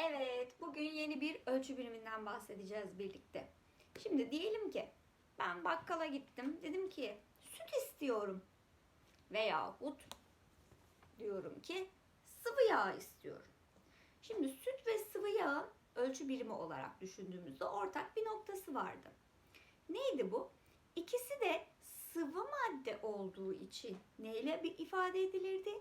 Evet, bugün yeni bir ölçü biriminden bahsedeceğiz birlikte. Şimdi diyelim ki ben bakkala gittim. Dedim ki süt istiyorum. Veyahut diyorum ki sıvı yağ istiyorum. Şimdi süt ve sıvı yağ ölçü birimi olarak düşündüğümüzde ortak bir noktası vardı. Neydi bu? İkisi de sıvı madde olduğu için neyle bir ifade edilirdi?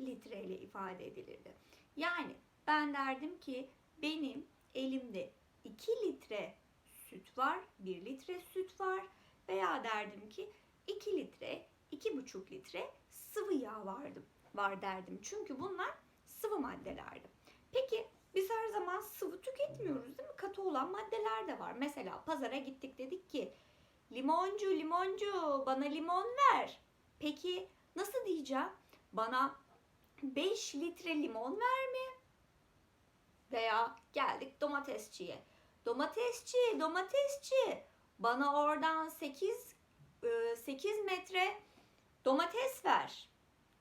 Litreyle ifade edilirdi. Yani ben derdim ki benim elimde 2 litre süt var, 1 litre süt var veya derdim ki 2 litre, 2,5 litre sıvı yağ vardı, var derdim. Çünkü bunlar sıvı maddelerdi. Peki biz her zaman sıvı tüketmiyoruz değil mi? Katı olan maddeler de var. Mesela pazara gittik dedik ki limoncu limoncu bana limon ver. Peki nasıl diyeceğim? Bana 5 litre limon ver mi? Veya geldik domatesçiye. Domatesçi, domatesçi. Bana oradan 8 8 metre domates ver.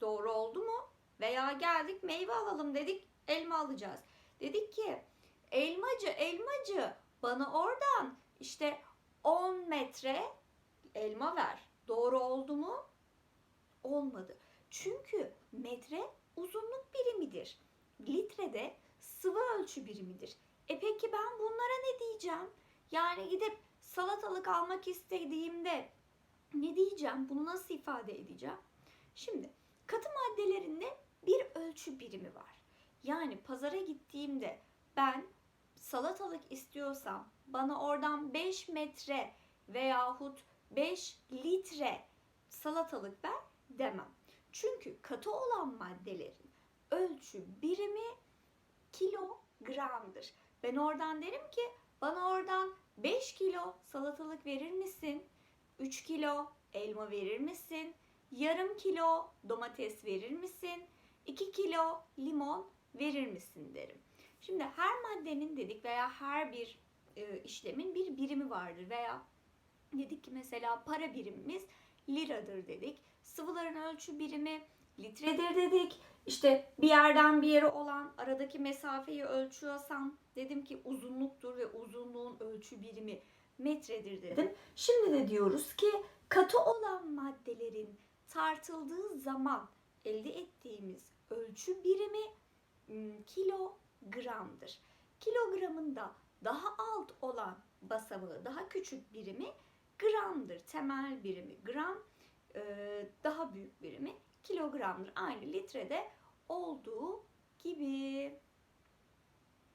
Doğru oldu mu? Veya geldik meyve alalım dedik. Elma alacağız. Dedik ki elmacı, elmacı bana oradan işte 10 metre elma ver. Doğru oldu mu? Olmadı. Çünkü metre uzunluk birimidir. Litre de sıvı ölçü birimidir. E peki ben bunlara ne diyeceğim? Yani gidip salatalık almak istediğimde ne diyeceğim? Bunu nasıl ifade edeceğim? Şimdi katı maddelerinde bir ölçü birimi var. Yani pazara gittiğimde ben salatalık istiyorsam bana oradan 5 metre veyahut 5 litre salatalık ver demem. Çünkü katı olan maddelerin ölçü birimi kilogramdır. Ben oradan derim ki bana oradan 5 kilo salatalık verir misin? 3 kilo elma verir misin? Yarım kilo domates verir misin? 2 kilo limon verir misin derim. Şimdi her maddenin dedik veya her bir e, işlemin bir birimi vardır veya dedik ki mesela para birimimiz liradır dedik. Sıvıların ölçü birimi litredir dedik. İşte bir yerden bir yere olan aradaki mesafeyi ölçüyorsam dedim ki uzunluktur ve uzunluğun ölçü birimi metredir dedim. Şimdi de diyoruz ki katı olan maddelerin tartıldığı zaman elde ettiğimiz ölçü birimi hmm, kilogramdır. Kilogramın da daha alt olan basamağı, daha küçük birimi gramdır. Temel birimi gram, daha büyük birimi kilogramdır. Aynı litrede olduğu gibi.